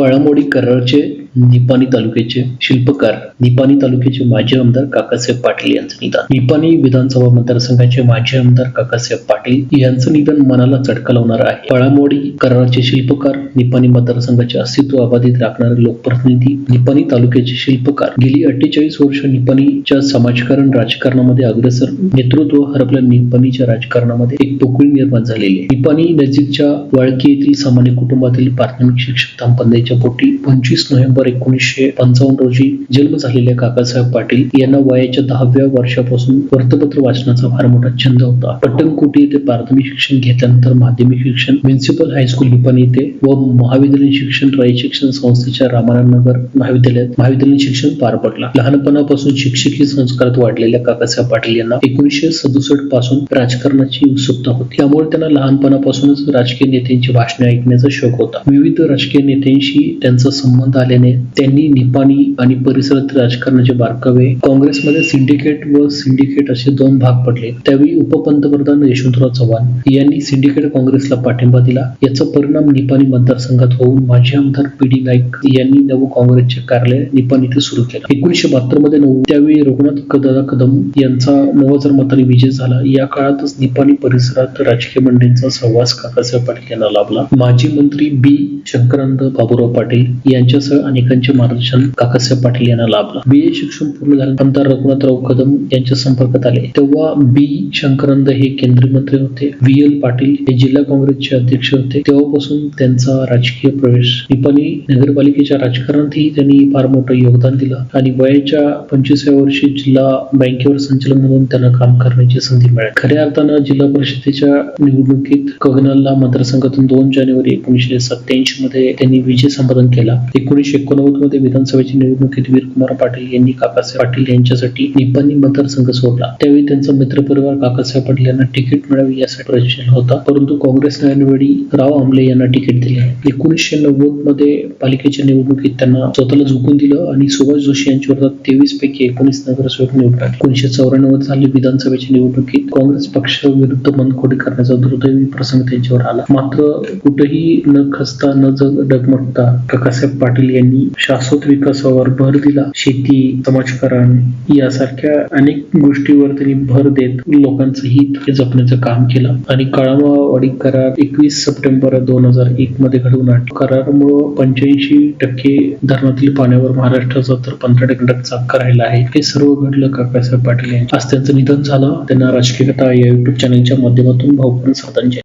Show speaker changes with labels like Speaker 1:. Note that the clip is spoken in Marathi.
Speaker 1: કળમોળી કલર છે. निपाणी तालुक्याचे शिल्पकार निपाणी तालुक्याचे माजी आमदार काकासाहेब पाटील यांचं निधन. निपाणी विधानसभा मतदारसंघाचे माजी आमदार काकासाहेब पाटील यांचं निधन मनाला चटका लावणार आहे. पळामोडी कराडचे शिल्पकार निपाणी मतदारसंघाचे अस्तित्व अबाधित राखणारे लोकप्रतिनिधी निपाणी तालुक्याचे शिल्पकार. गेली अठ्ठेचाळीस वर्ष निपाणीच्या समाजकारण राजकारणामध्ये अग्रेसर नेतृत्व हरपल्या निपाणीच्या राजकारणामध्ये एक पोकळी निर्माण झालेली. आहे निपाणी नजीकच्या वाळकी येथील सामान्य कुटुंबातील प्राथमिक शिक्षक दाम्पत्याच्या पोटी पंचवीस नोव्हेंबर एकोणीसशे पंचावन्न रोजी जन्म झालेल्या काकासाहेब पाटील यांना वयाच्या दहाव्या वर्षापासून वृत्तपत्र वाचनाचा फार मोठा छंद होता. पट्टणकोटी येथे प्राथमिक शिक्षण घेतल्यानंतर माध्यमिक शिक्षण म्युन्सिपल हायस्कूल निपाणी येथे व महाविद्यालयीन शिक्षण राई शिक्षण संस्थेच्या रामानंद नगर महाविद्यालयात महाविद्यालयीन शिक्षण पार पडला. लहानपणापासून शिक्षकी संस्कारात वाढलेल्या काकासाहेब पाटील यांना एकोणीसशे सदुसष्टपासून राजकारणाची उत्सुकता होती. त्यामुळे त्यांना लहानपणापासूनच राजकीय नेत्यांची भाषणे ऐकण्याचा शौक होता. विविध राजकीय नेत्यांशी त्यांचा संबंध आल्याने त्यांनी निपाणी आणि परिसरातील राजकारणाचे बारकावे काँग्रेसमध्ये सिंडिकेट व सिंडिकेट असे दोन भाग पडले. त्यावेळी उपपंतप्रधान यशवंतराव चव्हाण यांनी सिंडिकेट काँग्रेसला पाठिंबा दिला. याचा परिणाम निपाणी मतदारसंघात होऊन माजी आमदार पी डी नाईक यांनी नव काँग्रेसचे कार्यालय निपाणी येथे सुरू केलं. एकोणीसशे बहात्तरमध्ये नऊ त्यावेळी रघुनाथ दादा कदम यांचा नऊ हजार मतांनी विजय झाला. या काळातच निपाणी परिसरात राजकीय मंडळींचा सहवास काकासाहेब पाटील यांना लाभला. माजी मंत्री बी. शंकरानंद बाबूराव पाटील यांच्यासह अनेकांचे मार्गदर्शन काकासाहेब पाटील यांना लाभलं. बी ए शिक्षण पूर्ण झाल्यानंतर रघुनाथराव कदम यांच्या संपर्कात आले. तेव्हा बी शंकरानंद हे केंद्रीय मंत्री होते. व्ही एल पाटील हे जिल्हा काँग्रेसचे अध्यक्ष होते. तेव्हापासून त्यांचा राजकीय प्रवेश. निपाणी नगरपालिकेच्या राजकारणातही त्यांनी फार मोठं योगदान दिलं आणि वयाच्या पंचवीसाव्या वर्षी जिल्हा बँकेवर संचालक म्हणून त्यांना काम करण्याची संधी मिळाली. खऱ्या अर्थानं जिल्हा परिषदेच्या निवडणुकीत कगनलला मतदारसंघातून दोन जानेवारी एकोणीसशे सत्याऐंशी मध्ये त्यांनी विजय संपादन केला. एकोणीसशे एकोणनव्वदमध्ये विधानसभेच्या निवडणुकीत वीरकुमार पाटील यांनी काकासाहेब पाटील यांच्यासाठी निपाणी मतदारसंघ सोडला. त्यावेळी त्यांचा मित्रपरिवार काकासाहेब पाटील यांना तिकीट मिळावी यासाठी प्रयत्नशील होता. परंतु काँग्रेसने यावेळी राव आमले यांना तिकीट दिले एकोणीसशे नव्वदमध्ये पालिकेच्या निवडणुकीत त्यांना स्वतःला झुकून दिलं आणि सुभाष जोशी यांच्या विरोधात तेवीस पैकी एकोणीस नगरसेवक निवडून एकोणीशे एकोणीसशे चौऱ्याण्णव झाली विधानसभेच्या निवडणुकीत काँग्रेस पक्षाविरुद्ध मनकोडी करण्याचा दुर्दैवी प्रसंग त्यांच्यावर आला. मात्र कुठेही न खसता न जग डगमगता काकासाहेब पाटील यांनी शाश्वत विकासावर भर दिला. शेती समाजकारण यासारख्या अनेक गोष्टीवर त्यांनी भर देत लोकांचं हित जपण्याचं काम केलं. आणि काळामावाडी करार एकवीस सप्टेंबर दोन हजार एक मध्ये घडवून आणला. करारामुळं पंच्याऐंशी टक्के धरणातील पाण्यावर महाराष्ट्राचा तर पंधरा टक्के टक्का राहिला आहे. हे सर्व घडलं काकासाहेब पाटील यांच्या आज त्यांचं निधन झालं. त्यांना राजकीय कथा या युट्यूब चॅनलच्या माध्यमातून भाऊपूर्ण श्रद्धांजली